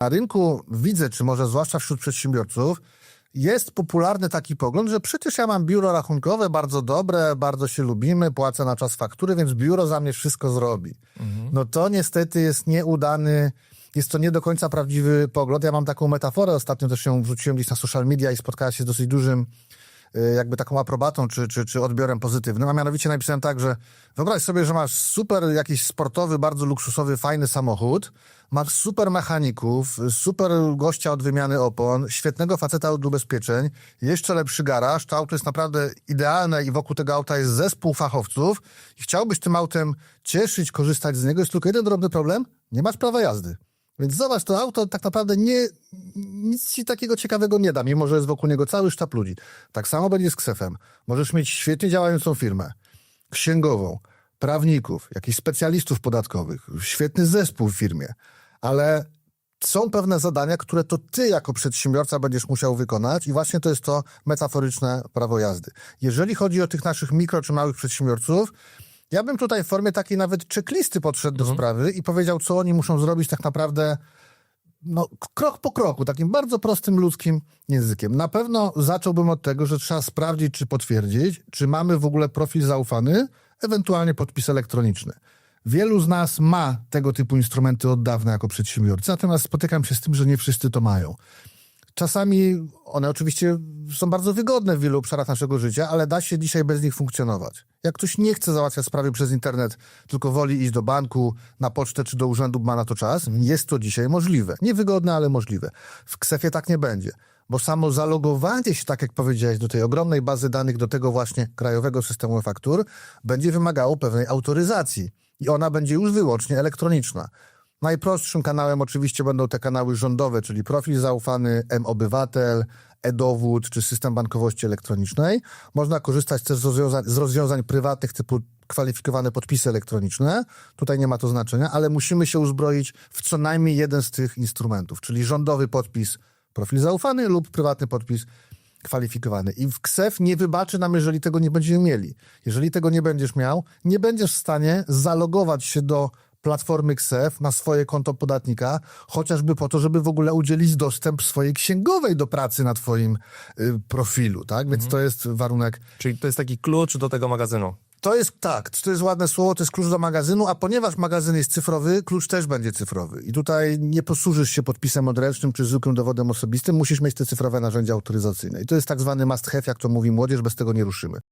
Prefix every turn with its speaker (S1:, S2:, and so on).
S1: Na rynku widzę, czy może zwłaszcza wśród przedsiębiorców, jest popularny taki pogląd, że przecież ja mam biuro rachunkowe bardzo dobre, bardzo się lubimy, płacę na czas faktury, więc biuro za mnie wszystko zrobi. No to niestety jest nieudany, jest to nie do końca prawdziwy pogląd. Ja mam taką metaforę, ostatnio też ją wrzuciłem gdzieś na social media i spotkała się z dosyć dużym jakby taką aprobatą czy, czy, czy odbiorem pozytywnym, a mianowicie napisałem tak, że wyobraź sobie, że masz super jakiś sportowy, bardzo luksusowy, fajny samochód, masz super mechaników, super gościa od wymiany opon, świetnego faceta od ubezpieczeń, jeszcze lepszy garaż, to auto jest naprawdę idealne i wokół tego auta jest zespół fachowców i chciałbyś tym autem cieszyć, korzystać z niego, jest tylko jeden drobny problem, nie masz prawa jazdy. Więc zobacz, to auto tak naprawdę nie, nic ci takiego ciekawego nie da, mimo że jest wokół niego cały sztab ludzi. Tak samo będzie z ksefem. Możesz mieć świetnie działającą firmę, księgową, prawników, jakichś specjalistów podatkowych, świetny zespół w firmie, ale są pewne zadania, które to ty jako przedsiębiorca będziesz musiał wykonać i właśnie to jest to metaforyczne prawo jazdy. Jeżeli chodzi o tych naszych mikro czy małych przedsiębiorców, ja bym tutaj w formie takiej nawet checklisty podszedł do sprawy i powiedział, co oni muszą zrobić tak naprawdę no, krok po kroku, takim bardzo prostym ludzkim językiem. Na pewno zacząłbym od tego, że trzeba sprawdzić, czy potwierdzić, czy mamy w ogóle profil zaufany, ewentualnie podpis elektroniczny. Wielu z nas ma tego typu instrumenty od dawna jako przedsiębiorcy, natomiast spotykam się z tym, że nie wszyscy to mają. Czasami one oczywiście są bardzo wygodne w wielu obszarach naszego życia, ale da się dzisiaj bez nich funkcjonować. Jak ktoś nie chce załatwiać sprawy przez internet, tylko woli iść do banku, na pocztę czy do urzędu, ma na to czas, jest to dzisiaj możliwe. Niewygodne, ale możliwe. W Ksefie tak nie będzie, bo samo zalogowanie się, tak jak powiedziałeś, do tej ogromnej bazy danych, do tego właśnie krajowego systemu faktur, będzie wymagało pewnej autoryzacji i ona będzie już wyłącznie elektroniczna. Najprostszym kanałem oczywiście będą te kanały rządowe, czyli profil zaufany, M-Obywatel, e-dowód czy system bankowości elektronicznej. Można korzystać też z rozwiązań, z rozwiązań prywatnych typu kwalifikowane podpisy elektroniczne. Tutaj nie ma to znaczenia, ale musimy się uzbroić w co najmniej jeden z tych instrumentów, czyli rządowy podpis, profil zaufany lub prywatny podpis kwalifikowany. I w KSEF nie wybaczy nam, jeżeli tego nie będziemy mieli. Jeżeli tego nie będziesz miał, nie będziesz w stanie zalogować się do platformy KSEF na swoje konto podatnika, chociażby po to, żeby w ogóle udzielić dostęp swojej księgowej do pracy na twoim y, profilu, tak? Więc to jest warunek
S2: Czyli to jest taki klucz do tego magazynu.
S1: to jest tak, to jest ładne słowo, to jest klucz do magazynu, a ponieważ magazyn jest cyfrowy, klucz też będzie cyfrowy. I tutaj nie posłużysz się podpisem odręcznym czy zwykłym dowodem osobistym, musisz mieć te cyfrowe narzędzia autoryzacyjne. I to jest tak zwany must have, jak to mówi młodzież, bez tego nie ruszymy.